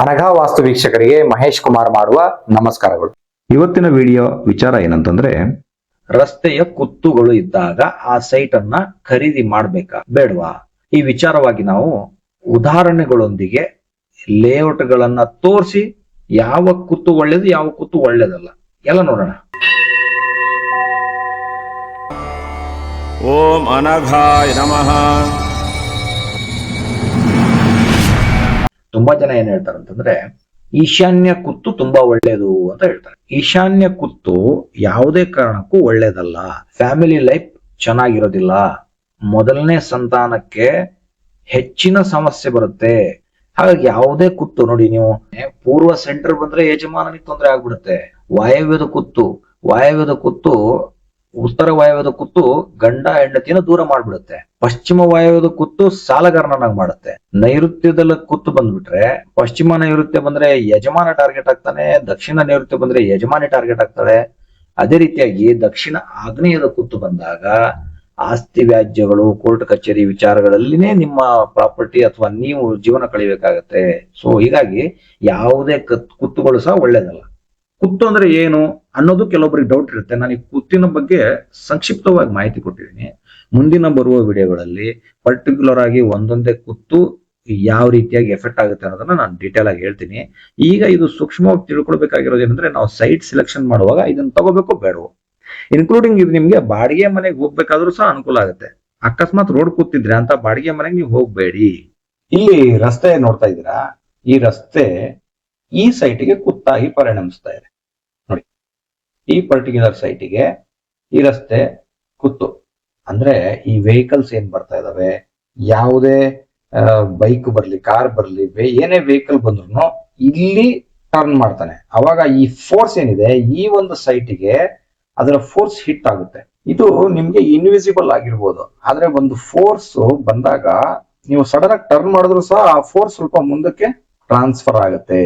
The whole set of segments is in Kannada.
ಅನಘಾ ವಾಸ್ತು ವೀಕ್ಷಕರಿಗೆ ಮಹೇಶ್ ಕುಮಾರ್ ಮಾಡುವ ನಮಸ್ಕಾರಗಳು. ಇವತ್ತಿನ ವಿಡಿಯೋ ವಿಚಾರ ಏನಂತಂದ್ರೆ ರಸ್ತೆಯ ಕುತ್ತುಗಳು ಇದ್ದಾಗ ಆ ಸೈಟ್ ಅನ್ನ ಖರೀದಿ ಮಾಡ್ಬೇಕಾ? ಬೇಡವಾ? ಈ ವಿಚಾರವಾಗಿ ನಾವು ಉದಾಹರಣೆಗಳೊಂದಿಗೆ ಲೇಔಟ್ ಗಳನ್ನ ತೋರಿಸಿ ಯಾವ ಕುತ್ತು ಒಳ್ಳೇದು ಯಾವ ಕುತ್ತು ಒಳ್ಳೇದಲ್ಲ. ಎಲ್ಲ ನೋಡೋಣ. ಓಂ ಅನಘಾಯ ನಮಃ. ತುಂಬಾ ಜನ ಏನ್ ಹೇಳ್ತಾರೆ ಅಂತಂದ್ರೆ ಈಶಾನ್ಯ ಕುತ್ತು ತುಂಬಾ ಒಳ್ಳೇದು ಅಂತ ಹೇಳ್ತಾರೆ. ಈಶಾನ್ಯ ಕುತ್ತು ಯಾವುದೇ ಕಾರಣಕ್ಕೂ ಒಳ್ಳೇದಲ್ಲ. ಫ್ಯಾಮಿಲಿ ಲೈಫ್ ಚೆನ್ನಾಗಿರೋದಿಲ್ಲ. ಮೊದಲನೇ ಸಂತಾನಕ್ಕೆ ಹೆಚ್ಚಿನ ಸಮಸ್ಯೆ ಬರುತ್ತೆ. ಹಾಗಾಗಿ ಯಾವುದೇ ಕುತ್ತು ನೋಡಿ ನೀವು ಪೂರ್ವ ಸೆಂಟರ್ ಬಂದ್ರೆ ಯಜಮಾನನಿಗೆ ತೊಂದರೆ ಆಗ್ಬಿಡುತ್ತೆ. ವಾಯವ್ಯದ ಕುತ್ತು ವಾಯವ್ಯದ ಕುತ್ತು ಉತ್ತರ ವಾಯವ್ಯದ ಕುತ್ತು ಗಂಡ ಹೆಂಡತಿಯನ್ನು ದೂರ ಮಾಡ್ಬಿಡುತ್ತೆ. ಪಶ್ಚಿಮ ವಾಯವ್ಯದ ಕುತ್ತು ಸಾಲಗಾರನಾಗಿ ಮಾಡುತ್ತೆ. ನೈಋತ್ಯದಲ್ಲಿ ಕುತ್ತು ಬಂದ್ಬಿಟ್ರೆ ಪಶ್ಚಿಮ ನೈಋತ್ಯ ಬಂದ್ರೆ ಯಜಮಾನ ಟಾರ್ಗೆಟ್ ಆಗ್ತಾನೆ, ದಕ್ಷಿಣ ನೈಋತ್ಯ ಬಂದ್ರೆ ಯಜಮಾನಿ ಟಾರ್ಗೆಟ್ ಆಗ್ತಾಳೆ. ಅದೇ ರೀತಿಯಾಗಿ ದಕ್ಷಿಣ ಆಗ್ನೇಯದ ಕುತ್ತು ಬಂದಾಗ ಆಸ್ತಿ ವ್ಯಾಜ್ಯಗಳು, ಕೋರ್ಟ್ ಕಚೇರಿ ವಿಚಾರಗಳಲ್ಲಿನೇ ನಿಮ್ಮ ಪ್ರಾಪರ್ಟಿ ಅಥವಾ ನೀವು ಜೀವನ ಕಳಿಬೇಕಾಗತ್ತೆ. ಸೊ ಹೀಗಾಗಿ ಯಾವುದೇ ಕತ್- ಕುತ್ತುಗಳು ಸಹ ಒಳ್ಳೇದಲ್ಲ. ಕುತ್ತು ಅಂದ್ರೆ ಏನು? ಅನ್ನೋದು ಕೆಲವೊಬ್ಬರಿಗೆ ಡೌಟ್ ಇರುತ್ತೆ. ನಾನು ಈ ಕುತ್ತಿನ ಬಗ್ಗೆ ಸಂಕ್ಷಿಪ್ತವಾಗಿ ಮಾಹಿತಿ ಕೊಟ್ಟಿದ್ದೀನಿ ಮುಂದಿನ ಬರುವ ವಿಡಿಯೋಗಳಲ್ಲಿ ಪರ್ಟಿಕ್ಯುಲರ್ ಆಗಿ ಒಂದೊಂದೇ ಕುತ್ತು ಯಾವ ರೀತಿಯಾಗಿ ಎಫೆಕ್ಟ್ ಆಗುತ್ತೆ ಅನ್ನೋದನ್ನ ನಾನು ಡೀಟೇಲ್ ಆಗಿ ಹೇಳ್ತೀನಿ. ಈಗ ಇದು ಸೂಕ್ಷ್ಮವಾಗಿ ತಿಳ್ಕೊಳ್ಬೇಕಾಗಿರೋದು ಏನಂದ್ರೆ ನಾವು ಸೈಟ್ ಸೆಲೆಕ್ಷನ್ ಮಾಡುವಾಗ ಇದನ್ನ ತಗೋಬೇಕು ಬೇಡವೋ? ಇನ್ಕ್ಲೂಡಿಂಗ್ ಇದು ನಿಮ್ಗೆ ಬಾಡಿಗೆ ಮನೆಗೆ ಹೋಗ್ಬೇಕಾದ್ರೂ ಸಹ ಅನುಕೂಲ ಆಗುತ್ತೆ. ಅಕಸ್ಮಾತ್ ರೋಡ್ ಕೂತಿದ್ರೆ ಅಂತ ಬಾಡಿಗೆ ಮನೆಗೆ ನೀವು ಹೋಗ್ಬೇಡಿ. ಇಲ್ಲಿ ರಸ್ತೆ ನೋಡ್ತಾ ಇದ್ದೀರಾ? ಈ ರಸ್ತೆ ಈ ಸೈಟ್ಗೆ ಕುತ್ತಾಗಿ ಪರಿಣಮಿಸ್ತಾ ಇದೆ. ಈ ಪರ್ಟಿಕ್ಯುಲರ್ ಸೈಟಿಗೆ ಈ ರಸ್ತೆ ಕುತ್ತು. ಅಂದ್ರೆ ಈ ವೆಹಿಕಲ್ಸ್ ಏನ್ ಬರ್ತಾ ಇದಾವೆ? ಯಾವುದೇ ಬೈಕ್ ಬರ್ಲಿ ಕಾರ್ ಬರ್ಲಿ ಏನೇ ವೆಹಿಕಲ್ ಬಂದ್ರು ಇಲ್ಲಿ ಟರ್ನ್ ಮಾಡ್ತಾನೆ. ಅವಾಗ ಈ ಫೋರ್ಸ್ ಏನಿದೆ, ಈ ಒಂದು ಸೈಟಿಗೆ ಅದರ ಫೋರ್ಸ್ ಹಿಟ್ ಆಗುತ್ತೆ. ಇದು ನಿಮ್ಗೆ ಇನ್ವಿಸಿಬಲ್ ಆಗಿರ್ಬೋದು. ಆದ್ರೆ ಒಂದು ಫೋರ್ಸ್ ಬಂದಾಗ ನೀವು ಸಡನ್ ಆಗಿ ಟರ್ನ್ ಮಾಡಿದ್ರು ಸಹ ಆ ಫೋರ್ಸ್ ಸ್ವಲ್ಪ ಮುಂದಕ್ಕೆ ಟ್ರಾನ್ಸ್ಫರ್ ಆಗುತ್ತೆ.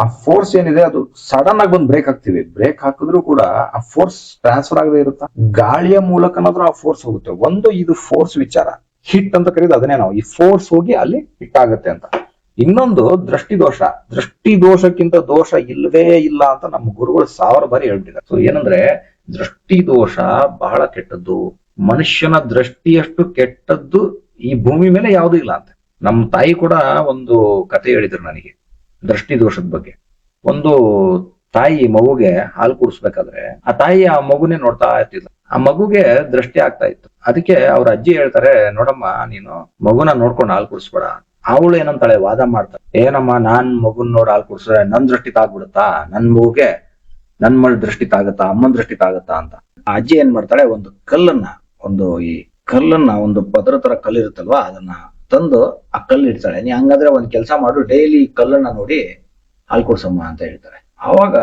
ಆ ಫೋರ್ಸ್ ಏನಿದೆ, ಅದು ಸಡನ್ ಆಗಿ ಬಂದು ಬ್ರೇಕ್ ಹಾಕ್ತಿವಿ ಬ್ರೇಕ್ ಹಾಕಿದ್ರು ಕೂಡ ಆ ಫೋರ್ಸ್ ಟ್ರಾನ್ಸ್ಫರ್ ಆಗದೆ ಇರುತ್ತಾ? ಗಾಳಿಯ ಮೂಲಕನಾದ್ರೂ ಆ ಫೋರ್ಸ್ ಹೋಗುತ್ತೆ. ಒಂದು ಇದು ಫೋರ್ಸ್ ವಿಚಾರ. ಹಿಟ್ ಅಂತ ಕರೀದು ಅದನ್ನೇ ನಾವು. ಈ ಫೋರ್ಸ್ ಹೋಗಿ ಅಲ್ಲಿ ಹಿಟ್ ಆಗುತ್ತೆ ಅಂತ. ಇನ್ನೊಂದು ದೃಷ್ಟಿ ದೋಷ ದೃಷ್ಟಿ ದೋಷಕ್ಕಿಂತ ದೋಷ ಇಲ್ಲವೇ ಇಲ್ಲ ಅಂತ ನಮ್ಮ ಗುರುಗಳು ಸಾವಿರ ಬಾರಿ ಹೇಳ್ಬಿಟ್ಟಿದ್ದಾರೆ ಸೊ ಏನಂದ್ರೆ ದೃಷ್ಟಿ ದೋಷ ಬಹಳ ಕೆಟ್ಟದ್ದು. ಮನುಷ್ಯನ ದೃಷ್ಟಿಯಷ್ಟು ಕೆಟ್ಟದ್ದು ಈ ಭೂಮಿ ಮೇಲೆ ಯಾವುದೂ ಇಲ್ಲ ಅಂತ. ನಮ್ಮ ತಾಯಿ ಕೂಡ ಒಂದು ಕತೆ ಹೇಳಿದ್ರು ನನಗೆ. ದೃಷ್ಟಿ ದೋಷದ ಬಗ್ಗೆ. ಒಂದು ತಾಯಿ ಮಗುಗೆ ಹಾಲು ಕುಡಿಸ್ಬೇಕಾದ್ರೆ ಆ ತಾಯಿ ಆ ಮಗುನೇ ನೋಡ್ತಾ ಇರ್ತಿಲ್ಲ ಆ ಮಗುಗೆ ದೃಷ್ಟಿ ಆಗ್ತಾ ಇತ್ತು. ಅದಕ್ಕೆ ಅವ್ರ ಅಜ್ಜಿ ಹೇಳ್ತಾರೆ, ನೋಡಮ್ಮ, ನೀನು ಮಗುನ ನೋಡ್ಕೊಂಡು ಹಾಲು ಕುಡಿಸ್ಬೇಡ. ಅವಳು ಏನಂತಾಳೆ, ವಾದ ಮಾಡ್ತಾಳೆ. ಏನಮ್ಮ, ನಾನ್ ಮಗುನ್ ನೋಡಿ ಹಾಲು ಕುಡಿಸ್ರೆ ನನ್ ದೃಷ್ಟಿ ತಾಗ್ಬಿಡುತ್ತಾ? ನನ್ ಮಗುಗೆ ನನ್ ಮಳ್ ದೃಷ್ಟಿ ತಾಗತ್ತಾ? ಅಮ್ಮನ್ ದೃಷ್ಟಿ ತಾಗತ್ತಾ? ಅಂತ. ಆ ಅಜ್ಜಿ ಏನ್ ಮಾಡ್ತಾಳೆ, ಒಂದು ಕಲ್ಲನ್ನ, ಒಂದು ಈ ಕಲ್ಲನ್ನ ಒಂದು ಪದರ ತರ ಕಲ್ಲಿರುತ್ತಲ್ವಾ, ಅದನ್ನ ತಂದು ಆ ಕಲ್ಲು ಇಡ್ತಾಳೆ. ನೀ ಹಂಗಾದ್ರೆ ಒಂದ್ ಕೆಲಸ ಮಾಡು ಡೈಲಿ ಕಲ್ಲನ್ನ ನೋಡಿ ಹಾಲು ಕೊಡ್ಸಮ್ಮ ಅಂತ ಹೇಳ್ತಾರೆ. ಅವಾಗ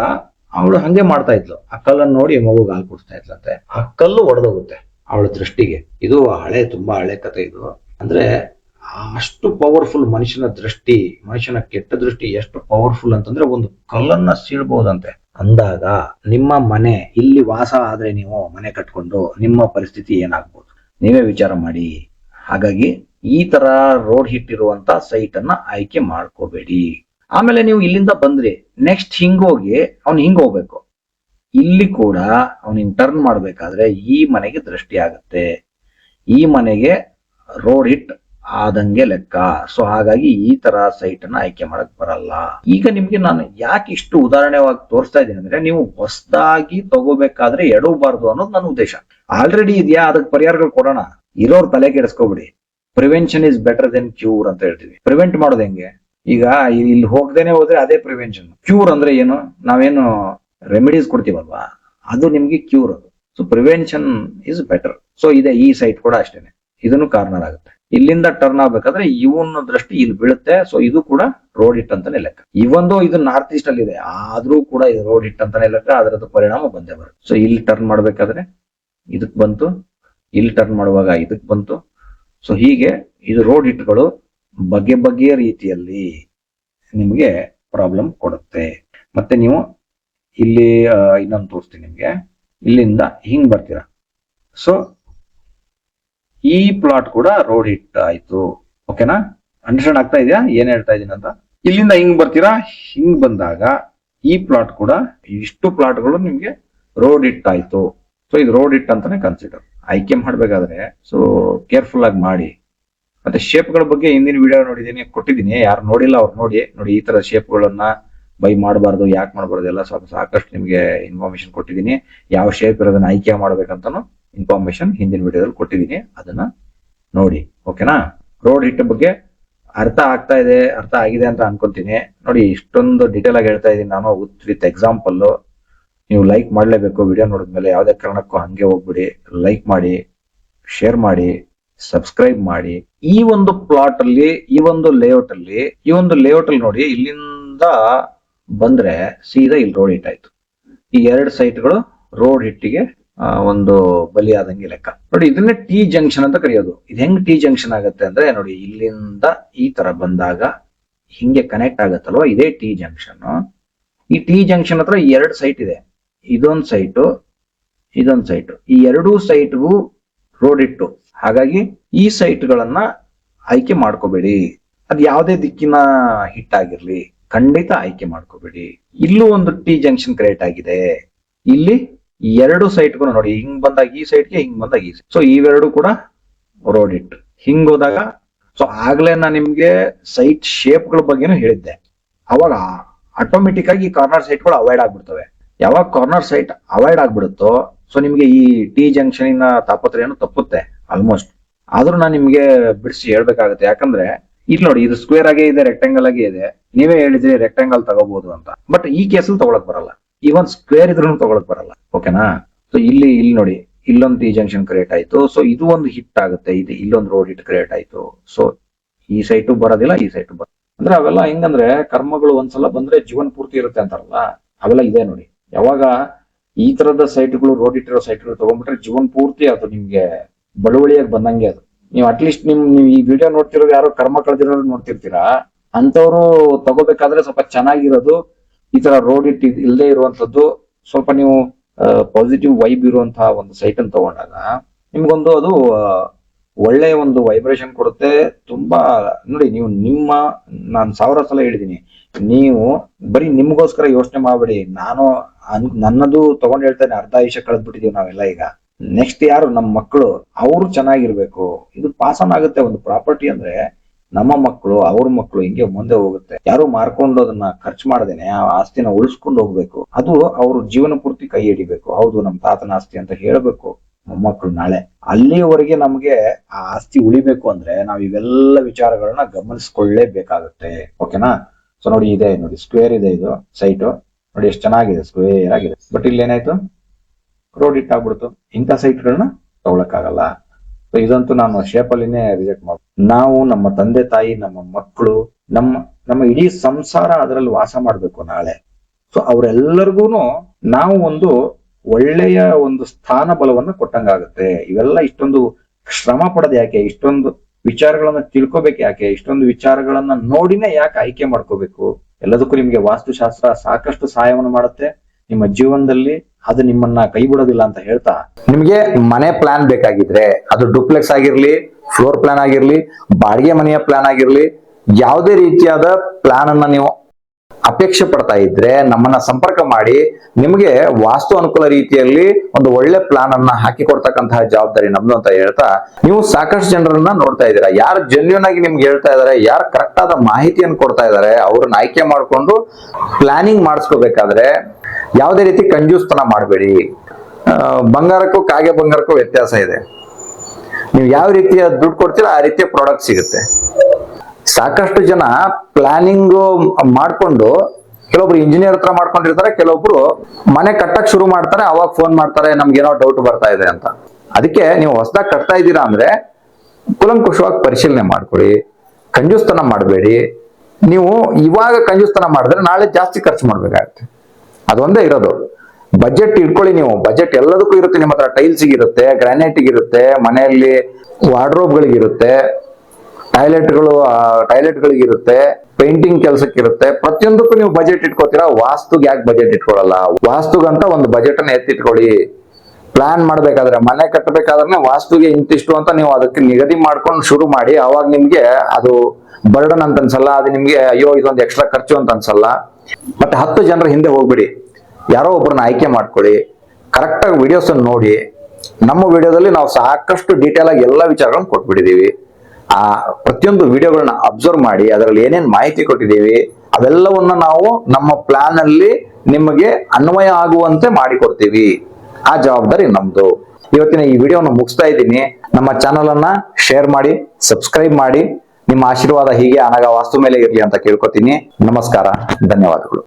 ಅವಳು ಹಂಗೆ ಮಾಡ್ತಾ ಇದ್ಲು. ಆ ಕಲ್ಲನ್ನ ನೋಡಿ ಮಗುಗೆ ಹಾಲು ಕುಡಿಸ್ತಾ ಇದ್ಲಂತೆ. ಆ ಕಲ್ಲು ಒಡೆದೋಗುತ್ತೆ ಅವಳ ದೃಷ್ಟಿಗೆ. ಇದು ಹಳೆ, ತುಂಬಾ ಹಳೆ ಕತೆ ಇದು. ಅಂದ್ರೆ ಅಷ್ಟು ಪವರ್ಫುಲ್ ಮನುಷ್ಯನ ದೃಷ್ಟಿ, ಮನುಷ್ಯನ ಕೆಟ್ಟ ದೃಷ್ಟಿ ಎಷ್ಟು ಪವರ್ಫುಲ್ ಅಂತಂದ್ರೆ ಒಂದು ಕಲ್ಲನ್ನ ಸೀಳ್ಬಹುದಂತೆ ಅಂದಾಗ ನಿಮ್ಮ ಮನೆ, ಇಲ್ಲಿ ವಾಸ ಆದ್ರೆ ನೀವು ಮನೆ ಕಟ್ಕೊಂಡು ನಿಮ್ಮ ಪರಿಸ್ಥಿತಿ ಏನಾಗ್ಬೋದು? ನೀವೇ ವಿಚಾರ ಮಾಡಿ. ಹಾಗಾಗಿ ಈ ತರ ರೋಡ್ ಹಿಟ್ ಇರುವಂತ ಸೈಟ್ ಅನ್ನ ಆಯ್ಕೆ ಮಾಡ್ಕೋಬೇಡಿ. ಆಮೇಲೆ ನೀವು ಇಲ್ಲಿಂದ ಬಂದ್ರಿ ನೆಕ್ಸ್ಟ್ ಹಿಂಗೋಗಿ ಅವ್ನು ಹಿಂಗ್ ಹೋಗ್ಬೇಕು. ಇಲ್ಲಿ ಕೂಡ ಅವನಿಗೆ ಟರ್ನ್ ಮಾಡ್ಬೇಕಾದ್ರೆ ಈ ಮನೆಗೆ ದೃಷ್ಟಿ ಆಗುತ್ತೆ. ಈ ಮನೆಗೆ ರೋಡ್ ಹಿಟ್ ಆದಂಗೆ ಲೆಕ್ಕ. ಸೊ ಹಾಗಾಗಿ ಈ ತರ ಸೈಟ್ ಅನ್ನ ಆಯ್ಕೆ ಮಾಡಕ್ ಬರಲ್ಲ. ಈಗ ನಿಮ್ಗೆ ನಾನು ಯಾಕೆ ಇಷ್ಟು ಉದಾಹರಣೆವಾಗಿ ತೋರಿಸ್ತಾ ಇದ್ದೀನಿ ಅಂದ್ರೆ ನೀವು ಹೊಸದಾಗಿ ತಗೋಬೇಕಾದ್ರೆ ಎಡವಬಾರ್ದು ಅನ್ನೋದು ನನ್ನ ಉದ್ದೇಶ. ಆಲ್ರೆಡಿ ಇದೆಯಾ? ಅದಕ್ಕೆ ಪರಿಹಾರಗಳು ಕೊಡೋಣ. ಇರೋರ್ ತಲೆ ಕೆಡಿಸ್ಕೋಬಿಡಿ. Prevention is better then cure ಅಂತ ಹೇಳ್ತೀವಿ. ಪ್ರಿವೆಂಟ್ ಮಾಡೋದು ಹೆಂಗೆ? ಈಗ ಇಲ್ಲಿ ಹೋಗ್ದೇನೆ ಹೋದ್ರೆ ಅದೇ ಪ್ರಿವೆನ್ಷನ್ ಕ್ಯೂರ್ ಅಂದ್ರೆ ಏನು? ನಾವೇನು ರೆಮಿಡೀಸ್ ಕೊಡ್ತೀವಲ್ವಾ? ಅದು ನಿಮ್ಗೆ ಕ್ಯೂರ್ ಅದು. So prevention is better so ಇದೆ ಈ ಸೈಟ್ ಕೂಡ ಅಷ್ಟೇನೆ. ಇದನ್ನು ಕಾರ್ನರ್ ಆಗುತ್ತೆ ಇಲ್ಲಿಂದ ಟರ್ನ್ ಆಗ್ಬೇಕಾದ್ರೆ ಇವನ ದೃಷ್ಟಿ ಇಲ್ಲಿ ಬೀಳುತ್ತೆ. ಸೊ ಇದು ಕೂಡ ರೋಡ್ ಹಿಟ್ ಅಂತಾನೆ ಲೆಕ್ಕ. ಇವೊಂದು ಇದು ನಾರ್ತ್ ಈಸ್ಟ್ ಅಲ್ಲಿ ಇದೆ. ಆದ್ರೂ ಕೂಡ ಇದು ರೋಡ್ ಹಿಟ್ ಅಂತಾನೆ ಲೆಕ್ಕ. ಅದರದ್ದು ಪರಿಣಾಮ ಬಂದೇ ಬರುತ್ತೆ. ಸೊ ಇಲ್ಲಿ ಟರ್ನ್ ಮಾಡ್ಬೇಕಾದ್ರೆ ಇದಕ್ ಬಂತು. ಇಲ್ಲಿ ಟರ್ನ್ ಮಾಡುವಾಗ ಇದಕ್ ಬಂತು. ಸೊ ಹೀಗೆ ಇದು ರೋಡ್ ಹಿಟ್ಗಳು ಬಗೆ ಬಗೆಯ ರೀತಿಯಲ್ಲಿ ನಿಮಗೆ ಪ್ರಾಬ್ಲಮ್ ಕೊಡುತ್ತೆ. ಮತ್ತೆ ನೀವು ಇಲ್ಲಿ ಇನ್ನೊಂದು ತೋರಿಸ್ತೀನಿ ನಿಮಗೆ. ಇಲ್ಲಿಂದ ಹಿಂಗ್ ಬರ್ತೀರಾ. ಸೊ ಈ ಪ್ಲಾಟ್ ಕೂಡ ರೋಡ್ ಹಿಟ್ ಆಯ್ತು. ಓಕೆನಾ ಅಂಡರ್ಸ್ಟ್ಯಾಂಡ್ ಆಗ್ತಾ ಇದೆಯಾ? ಏನ್ ಹೇಳ್ತಾ ಇದೀನಿ ಅಂತ? ಇಲ್ಲಿಂದ ಹಿಂಗ್ ಬರ್ತೀರಾ? ಹಿಂಗ್ ಬಂದಾಗ ಈ ಪ್ಲಾಟ್ ಕೂಡ ಇಷ್ಟು ಪ್ಲಾಟ್ಗಳು ನಿಮ್ಗೆ ರೋಡ್ ಇಟ್ ಆಯ್ತು. ಸೊ ಇದು ರೋಡ್ ಇಟ್ ಅಂತಾನೆ ಕನ್ಸಿಡರ್ ಆಯ್ಕೆ ಮಾಡ್ಬೇಕಾದ್ರೆ ಸೊ ಕೇರ್ಫುಲ್ ಆಗಿ ಮಾಡಿ. ಮತ್ತೆ ಶೇಪ್ಗಳ ಬಗ್ಗೆ ಹಿಂದಿನ ವಿಡಿಯೋ ನೋಡಿದೀನಿ ಕೊಟ್ಟಿದ್ದೀನಿ. ಯಾರು ನೋಡಿಲ್ಲ, ಅವ್ರು ನೋಡಿ. ನೋಡಿ, ಈ ತರ ಶೇಪ್ಗಳನ್ನ ಬೈ ಮಾಡಬಾರ್ದು, ಯಾಕೆ ಮಾಡಬಾರ್ದು, ಎಲ್ಲ ಸ್ವಲ್ಪ ಸಾಕಷ್ಟು ನಿಮಗೆ ಇನ್ಫಾರ್ಮೇಶನ್ ಕೊಟ್ಟಿದ್ದೀನಿ. ಯಾವ ಶೇಪ್ ಇರೋದನ್ನ ಆಯ್ಕೆ ಮಾಡ್ಬೇಕಂತಾನು ಇನ್ಫಾರ್ಮೇಶನ್ ಹಿಂದಿನ ವಿಡಿಯೋದಲ್ಲಿ ಕೊಟ್ಟಿದ್ದೀನಿ. ಅದನ್ನ ನೋಡಿ ಓಕೆನಾ ರೋಡ್ ಹಿಟ್ ಬಗ್ಗೆ ಅರ್ಥ ಆಗ್ತಾ ಇದೆ, ಅರ್ಥ ಆಗಿದೆ ಅಂತ ಅನ್ಕೊಂತೀನಿ. ನೋಡಿ, ಇಷ್ಟೊಂದು ಡೀಟೇಲ್ ಆಗಿ ಹೇಳ್ತಾ ಇದೀನಿ ನಾನು ವಿತ್ ಎಕ್ಸಾಂಪಲ್ ನೀವು ಲೈಕ್ ಮಾಡಲೇಬೇಕು ವಿಡಿಯೋ ನೋಡಿದ್ಮೇಲೆ ಯಾವುದೇ ಕಾರಣಕ್ಕೂ ಹಂಗೆ ಹೋಗ್ಬಿಡಿ. ಲೈಕ್ ಮಾಡಿ ಶೇರ್ ಮಾಡಿ ಸಬ್ಸ್ಕ್ರೈಬ್ ಮಾಡಿ. ಈ ಒಂದು ಪ್ಲಾಟ್ ಅಲ್ಲಿ, ಈ ಒಂದು ಲೇಔಟ್ ಅಲ್ಲಿ, ಈ ಒಂದು ಲೇಔಟ್ ಅಲ್ಲಿ ನೋಡಿ ಇಲ್ಲಿಂದ ಬಂದ್ರೆ ಸೀದಾ ಇಲ್ಲಿ ರೋಡ್ ಹಿಟ್ ಆಯ್ತು. ಈ ಎರಡು ಸೈಟ್ಗಳು ರೋಡ್ ಹಿಟ್ಟಿಗೆ ಒಂದು ಬಲಿಯಾದಂಗೆ ಲೆಕ್ಕ. ನೋಡಿ ಇದನ್ನೇ ಟಿ ಜಂಕ್ಷನ್ ಅಂತ ಕರೆಯೋದು. ಇದು ಹೆಂಗ್ ಟಿ ಜಂಕ್ಷನ್ ಆಗುತ್ತೆ ಅಂದ್ರೆ ನೋಡಿ ಇಲ್ಲಿಂದ ಈ ತರ ಬಂದಾಗ ಹಿಂಗೆ ಕನೆಕ್ಟ್ ಆಗತ್ತಲ್ವಾ? ಇದೇ ಟಿ ಜಂಕ್ಷನ್ ಈ ಟಿ ಜಂಕ್ಷನ್ ಹತ್ರ ಎರಡು ಸೈಟ್ ಇದೆ. ಇದೊಂದು ಸೈಟು ಇದೊಂದು ಸೈಟ್ ಈ ಎರಡೂ ಸೈಟ್ಗೂ ರೋಡ್ ಇಟ್ಟು. ಹಾಗಾಗಿ ಈ ಸೈಟ್ಗಳನ್ನ ಆಯ್ಕೆ ಮಾಡ್ಕೋಬೇಡಿ. ಅದ್ ಯಾವುದೇ ದಿಕ್ಕಿನ ಹಿಟ್ ಆಗಿರ್ಲಿ, ಖಂಡಿತ ಆಯ್ಕೆ ಮಾಡ್ಕೋಬೇಡಿ. ಇಲ್ಲೂ ಒಂದು ಟಿ ಜಂಕ್ಷನ್ ಕ್ರಿಯೇಟ್ ಆಗಿದೆ. ಇಲ್ಲಿ ಈ ಎರಡು ಸೈಟ್ಗೂ ನೋಡಿ, ಹಿಂಗ್ ಬಂದಾಗ ಈ ಸೈಟ್ಗೆ ಹಿಂಗ್ ಬಂದಾಗ ಈ ಸೊ ಇವೆರಡು ಕೂಡ ರೋಡ್ ಇಟ್ ಹಿಂಗ್ ಹೋದಾಗ ಸೊ ಆಗ್ಲೇ ನಾನು ನಿಮ್ಗೆ ಸೈಟ್ ಶೇಪ್ಗಳ ಬಗ್ಗೆನೂ ಹೇಳಿದ್ದೆ. ಅವಾಗ ಆಟೋಮೆಟಿಕ್ ಆಗಿ ಕಾರ್ನರ್ ಸೈಟ್ಗಳು ಅವಾಯ್ಡ್ ಆಗ್ಬಿಡ್ತವೆ. ಯಾವಾಗ ಕಾರ್ನರ್ ಸೈಟ್ ಅವಾಯ್ಡ್ ಆಗ್ಬಿಡುತ್ತೋ ಸೊ ನಿಮ್ಗೆ ಈ ಟಿ ಜಂಕ್ಷನಿನ ತಾಪತ್ರಯನು ತಪ್ಪುತ್ತೆ ಆಲ್ಮೋಸ್ಟ್ ಆದ್ರೂ ನಾನು ನಿಮ್ಗೆ ಬಿಡಿಸಿ ಹೇಳ್ಬೇಕಾಗತ್ತೆ. ಯಾಕಂದ್ರೆ ಇಲ್ಲಿ ನೋಡಿ, ಇದು ಸ್ಕ್ವೇರ್ ಆಗೇ ಇದೆ ರೆಕ್ಟಾಂಗಲ್ ಆಗೇ ಇದೆ. ನೀವೇ ಹೇಳಿದ್ರಿ ರೆಕ್ಟಾಂಗಲ್ ತಗೋಬಹುದು ಅಂತ. ಬಟ್ ಈ ಕೇಸಲ್ಲಿ ತಗೊಳಕ್ ಬರಲ್ಲ. ಈವನ್ ಸ್ಕ್ವೇರ್ ಇದ್ರೂ ತಗೊಳಕ್ ಬರಲ್ಲ. ಓಕೆನಾ? ಸೊ ಇಲ್ಲಿ ಇಲ್ಲಿ ನೋಡಿ, ಇಲ್ಲೊಂದು ಟಿ ಜಂಕ್ಷನ್ ಕ್ರಿಯೇಟ್ ಆಯ್ತು. ಸೊ ಇದು ಒಂದು ಹಿಟ್ ಆಗುತ್ತೆ. ಇದು ಇಲ್ಲೊಂದು ರೋಡ್ ಹಿಟ್ ಕ್ರಿಯೇಟ್ ಆಯ್ತು. ಸೊ ಈ ಸೈಟು ಬರೋದಿಲ್ಲ, ಈ ಸೈಟು ಬರ ಅಂದ್ರೆ ಅವೆಲ್ಲ ಹೆಂಗಂದ್ರೆ, ಕರ್ಮಗಳು ಒಂದ್ಸಲ ಬಂದ್ರೆ ಜೀವನ ಪೂರ್ತಿ ಇರುತ್ತೆ ಅಂತಾರಲ್ಲ? ಅವೆಲ್ಲ ಇದೆ ನೋಡಿ. ಯಾವಾಗ ಈ ತರದ ಸೈಟ್ಗಳು, ರೋಡ್ ಇಟ್ಟಿರೋ ಸೈಟ್ಗಳು ತಗೊಂಡ್ಬಿಟ್ರೆ ಜೀವನ್ ಪೂರ್ತಿ ಅದು ನಿಮ್ಗೆ ಬಳುವಳಿಯಾಗಿ ಬಂದಂಗೆ ಅದು. ನೀವು ಅಟ್ಲೀಸ್ಟ್ ನಿಮ್, ನೀವು ಈ ವಿಡಿಯೋ ನೋಡ್ತಿರೋ ಯಾರೋ ಕರ್ಮ ಕಳೆದಿರೋ ನೋಡ್ತಿರ್ತೀರಾ? ಅಂತವ್ರು ತಗೋಬೇಕಾದ್ರೆ ಸ್ವಲ್ಪ ಚೆನ್ನಾಗಿರೋದು, ಈ ತರ ರೋಡ್ ಇಟ್ ಇಲ್ಲದೆ ಇರುವಂತದ್ದು ಸ್ವಲ್ಪ ನೀವು ಪಾಸಿಟಿವ್ ವೈಬ್ ಇರುವಂತಹ ಒಂದು ಸೈಟ್ ಅನ್ನು ತಗೊಂಡಾಗ ನಿಮ್ಗೊಂದು ಅದು ಒಳ್ಳೆಯ ಒಂದು ವೈಬ್ರೇಷನ್ ಕೊಡುತ್ತೆ. ತುಂಬಾ, ನೋಡಿ ನೀವು ನಿಮ್ಮ, ನಾನು ಸಾವಿರ ಸಲ ಹೇಳಿದೀನಿ. ನೀವು ಬರೀ ನಿಮ್ಗೋಸ್ಕರ ಯೋಚನೆ ಮಾಡಬೇಡಿ. ನಾನು ನನ್ನದು ತಗೊಂಡ್ ಹೇಳ್ತೇನೆ ಅರ್ಧ ಆಯುಷ್ಯ ಕಳೆದ್ಬಿಟ್ಟಿದೀವಿ ನಾವೆಲ್ಲ ಈಗ. ನೆಕ್ಸ್ಟ್ ಯಾರು? ನಮ್ಮ ಮಕ್ಕಳು ಅವರು ಚೆನ್ನಾಗಿರ್ಬೇಕು. ಇದು ಪಾಸ್ ಆನ್ ಆಗುತ್ತೆ. ಒಂದು ಪ್ರಾಪರ್ಟಿ ಅಂದ್ರೆ ನಮ್ಮ ಮಕ್ಕಳು ಅವ್ರ ಮಕ್ಕಳು ಹಿಂಗೆ ಮುಂದೆ ಹೋಗುತ್ತೆ. ಯಾರು ಮಾರ್ಕೊಂಡು ಅದನ್ನ ಖರ್ಚು ಮಾಡದೇನೆ, ಆ ಆಸ್ತಿನ ಉಳಿಸ್ಕೊಂಡು ಹೋಗ್ಬೇಕು. ಅದು ಅವ್ರ ಜೀವನ ಪೂರ್ತಿ ಕೈ ಹಿಡಿಬೇಕು. ಹೌದು ನಮ್ಮ ತಾತನ ಆಸ್ತಿ ಅಂತ ಹೇಳ್ಬೇಕು. ಮೊಮ್ಮಕ್ಕಳು ನಾಳೆ. ಅಲ್ಲಿಯವರೆಗೆ ನಮ್ಗೆ ಆ ಆಸ್ತಿ ಉಳಿಬೇಕು ಅಂದ್ರೆ ನಾವ್ ಇವೆಲ್ಲ ವಿಚಾರಗಳನ್ನ ಗಮನಿಸ್ಕೊಳ್ಳೇಬೇಕಾಗುತ್ತೆ. ಓಕೆನಾ? ಸೊ ನೋಡಿ ಇದೆ, ನೋಡಿ ಸ್ಕ್ವೇರ್ ಇದೆ ಇದು ಸೈಟು ನೋಡಿ ಎಷ್ಟು ಚೆನ್ನಾಗಿದೆ ಸ್ಕ್ವೇರ್ ಆಗಿದೆ. ಬಟ್ ಇಲ್ಲಿ ಏನಾಯ್ತು? ರೋಡ್ ಇಟ್ ಆಗ್ಬಿಡ್ತು. ಇಂಥ ಸೈಟ್ಗಳನ್ನ ತಗೊಳಕ್ಕಾಗಲ್ಲ. ಸೊ ಇದಂತೂ ನಾನು ಶೇಪಲ್ಲಿನೇ ರಿಜೆಕ್ಟ್ ಮಾಡ ನಾವು ನಮ್ಮ ತಂದೆ ತಾಯಿ, ನಮ್ಮ ಮಕ್ಕಳು, ನಮ್ಮ ನಮ್ಮ ಇಡೀ ಸಂಸಾರ ಅದರಲ್ಲಿ ವಾಸ ಮಾಡ್ಬೇಕು ನಾಳೆ. ಸೊ ಅವರೆಲ್ಲರಿಗೂ ನಾವು ಒಂದು ಒಳ್ಳೆಯ ಒಂದು ಸ್ಥಾನ ಬಲವನ್ನು ಕೊಟ್ಟಂಗಾಗುತ್ತೆ. ಇವೆಲ್ಲ ಇಷ್ಟೊಂದು ಶ್ರಮ ಪಡೋದು ಯಾಕೆ? ಇಷ್ಟೊಂದು ವಿಚಾರಗಳನ್ನ ತಿಳ್ಕೊಬೇಕು ಯಾಕೆ? ಇಷ್ಟೊಂದು ವಿಚಾರಗಳನ್ನ ನೋಡಿನೇ ಯಾಕೆ ಆಯ್ಕೆ ಮಾಡ್ಕೋಬೇಕು? ಎಲ್ಲದಕ್ಕೂ ನಿಮಗೆ ವಾಸ್ತುಶಾಸ್ತ್ರ ಸಾಕಷ್ಟು ಸಹಾಯವನ್ನು ಮಾಡುತ್ತೆ. ನಿಮ್ಮ ಜೀವನದಲ್ಲಿ ಅದು ನಿಮ್ಮನ್ನ ಕೈ ಬಿಡೋದಿಲ್ಲ ಅಂತ ಹೇಳ್ತಾ. ನಿಮಗೆ ಮನೆ ಪ್ಲಾನ್ ಬೇಕಾಗಿದ್ರೆ, ಅದು ಡುಪ್ಲೆಕ್ಸ್ ಆಗಿರ್ಲಿ ಫ್ಲೋರ್ ಪ್ಲಾನ್ ಆಗಿರ್ಲಿ, ಬಾಡಿಗೆ ಮನೆಯ ಪ್ಲಾನ್ ಆಗಿರ್ಲಿ, ಯಾವುದೇ ರೀತಿಯಾದ ಪ್ಲಾನ್ ಅನ್ನ ನೀವು ಅಪೇಕ್ಷೆ ಪಡ್ತಾ ಇದ್ರೆ ನಮ್ಮನ್ನ ಸಂಪರ್ಕ ಮಾಡಿ ನಿಮಗೆ ವಾಸ್ತು ಅನುಕೂಲ ರೀತಿಯಲ್ಲಿ ಒಂದು ಒಳ್ಳೆ ಪ್ಲಾನ್ ಅನ್ನ ಹಾಕಿ ಕೊಡ್ತಕ್ಕಂತಹ ಜವಾಬ್ದಾರಿ ನಮ್ದು ಅಂತ ಹೇಳ್ತಾ ನೀವು ಸಾಕಷ್ಟು ಜನರನ್ನ ನೋಡ್ತಾ ಇದ್ದೀರಾ. ಯಾರು ಜೆನ್ಯೂನ್ ಆಗಿ ನಿಮ್ಗೆ ಹೇಳ್ತಾ ಇದಾರೆ, ಯಾರು ಕರೆಕ್ಟ್ ಆದ ಮಾಹಿತಿಯನ್ನು ಕೊಡ್ತಾ ಇದಾರೆ, ಅವ್ರನ್ನ ಆಯ್ಕೆ ಮಾಡಿಕೊಂಡು ಪ್ಲಾನಿಂಗ್ ಮಾಡಿಸ್ಕೋಬೇಕಾದ್ರೆ ಯಾವುದೇ ರೀತಿ ಕಂಜೂಸ್ತನ ಮಾಡಬೇಡಿ. ಬಂಗಾರಕ್ಕೂ ಕಾಗೆ ಬಂಗಾರಕ್ಕೂ ವ್ಯತ್ಯಾಸ ಇದೆ. ನೀವು ಯಾವ ರೀತಿಯ ದುಡ್ಡು ಕೊಡ್ತೀರಾ ಆ ರೀತಿಯ ಪ್ರಾಡಕ್ಟ್ ಸಿಗುತ್ತೆ. ಸಾಕಷ್ಟು ಜನ ಪ್ಲಾನಿಂಗ್ ಮಾಡ್ಕೊಂಡು ಕೆಲವೊಬ್ರು ಇಂಜಿನಿಯರ್ ಹತ್ರ ಮಾಡ್ಕೊಂಡಿರ್ತಾರೆ, ಕೆಲವೊಬ್ರು ಮನೆ ಕಟ್ಟಕ್ ಶುರು ಮಾಡ್ತಾರೆ, ಅವಾಗ ಫೋನ್ ಮಾಡ್ತಾರೆ, ನಮ್ಗೇನೋ ಡೌಟ್ ಬರ್ತಾ ಇದೆ ಅಂತ. ಅದಕ್ಕೆ ನೀವು ಹೊಸದಾಗಿ ಕಟ್ತಾ ಇದ್ದೀರಾ ಅಂದ್ರೆ ಕುಲಂಕುಷವಾಗಿ ಪರಿಶೀಲನೆ ಮಾಡ್ಕೊಳ್ಳಿ, ಕಂಜೂಸ್ತನ ಮಾಡಬೇಡಿ. ನೀವು ಇವಾಗ ಕಂಜೂಸ್ತನ ಮಾಡಿದ್ರೆ ನಾಳೆ ಜಾಸ್ತಿ ಖರ್ಚು ಮಾಡ್ಬೇಕಾಗತ್ತೆ. ಅದೊಂದೇ ಇರೋದು. ಬಜೆಟ್ ಇಟ್ಕೊಳ್ಳಿ ನೀವು. ಬಜೆಟ್ ಎಲ್ಲದಕ್ಕೂ ಇರುತ್ತೆ ನಿಮ್ಮ ಹತ್ರ. ಟೈಲ್ಸ್ ಇರುತ್ತೆ ಮನೆಯಲ್ಲಿ ವಾರ್ಡ್ರೋಬ್ಗಳಿಗಿರುತ್ತೆ ಟಾಯ್ಲೆಟ್ಗಳು ಟಾಯ್ಲೆಟ್ಗಳಿಗಿರುತ್ತೆ, ಪೇಂಟಿಂಗ್ ಕೆಲಸಕ್ಕಿರುತ್ತೆ. ಪ್ರತಿಯೊಂದಕ್ಕೂ ನೀವು ಬಜೆಟ್ ಇಟ್ಕೋತೀರಾ? ವಾಸ್ತುಗೆ ಯಾಕೆ ಬಜೆಟ್ ಇಟ್ಕೊಳ್ಳಲ್ಲ ವಾಸ್ತುಗಂತ ಒಂದು ಬಜೆಟ್ ಅನ್ನ ಎತ್ತಿಟ್ಕೊಳ್ಳಿ. ಪ್ಲಾನ್ ಮಾಡ್ಬೇಕಾದ್ರೆ, ಮನೆ ಕಟ್ಟಬೇಕಾದ್ರೆ ವಾಸ್ತುಗೆ ಇಂತಿಷ್ಟು ಅಂತ ನೀವು ಅದಕ್ಕೆ ನಿಗದಿ ಮಾಡ್ಕೊಂಡು ಶುರು ಮಾಡಿ. ಅವಾಗ ನಿಮ್ಗೆ ಅದು ಬರ್ಡನ್ ಅಂತ ಅನ್ಸಲ್ಲ ಅದು ನಿಮ್ಗೆ ಅಯ್ಯೋ, ಇದೊಂದು ಎಕ್ಸ್ಟ್ರಾ ಖರ್ಚು ಅಂತ ಅನ್ಸಲ್ಲ ಮತ್ತೆ ಹತ್ತು ಜನರ ಹಿಂದೆ ಹೋಗ್ಬಿಡಿ. ಯಾರೋ ಒಬ್ಬರನ್ನ ಆಯ್ಕೆ ಮಾಡ್ಕೊಳ್ಳಿ. ಕರೆಕ್ಟಾಗಿ ವಿಡಿಯೋಸ್ ನೋಡಿ. ನಮ್ಮ ವಿಡಿಯೋದಲ್ಲಿ ನಾವು ಸಾಕಷ್ಟು ಡೀಟೇಲ್ ಆಗಿ ಎಲ್ಲ ವಿಚಾರಗಳನ್ನು ಕೊಟ್ಬಿಟ್ಟಿದೀವಿ ಆ ಪ್ರತಿಯೊಂದು ವಿಡಿಯೋಗಳನ್ನ ಅಬ್ಸರ್ವ್ ಮಾಡಿ, ಅದರಲ್ಲಿ ಏನೇನ್ ಮಾಹಿತಿ ಕೊಟ್ಟಿದ್ದೀವಿ ಅವೆಲ್ಲವನ್ನ ನಾವು ನಮ್ಮ ಪ್ಲಾನ್ ಅಲ್ಲಿ ನಿಮಗೆ ಅನ್ವಯ ಆಗುವಂತೆ ಮಾಡಿಕೊಡ್ತೀವಿ. ಆ ಜವಾಬ್ದಾರಿ ನಮ್ದು. ಇವತ್ತಿನ ಈ ವಿಡಿಯೋನ ಮುಗಿಸ್ತಾ ಇದ್ದೀನಿ. ನಮ್ಮ ಚಾನಲ್ ಅನ್ನ ಶೇರ್ ಮಾಡಿ, ಸಬ್ಸ್ಕ್ರೈಬ್ ಮಾಡಿ, ನಿಮ್ಮ ಆಶೀರ್ವಾದ ಹೀಗೆ ಅನಗ ವಾಸ್ತು ಮೇಲೆ ಇರಲಿ ಅಂತ ಕೇಳ್ಕೊತೀನಿ. ನಮಸ್ಕಾರ, ಧನ್ಯವಾದಗಳು.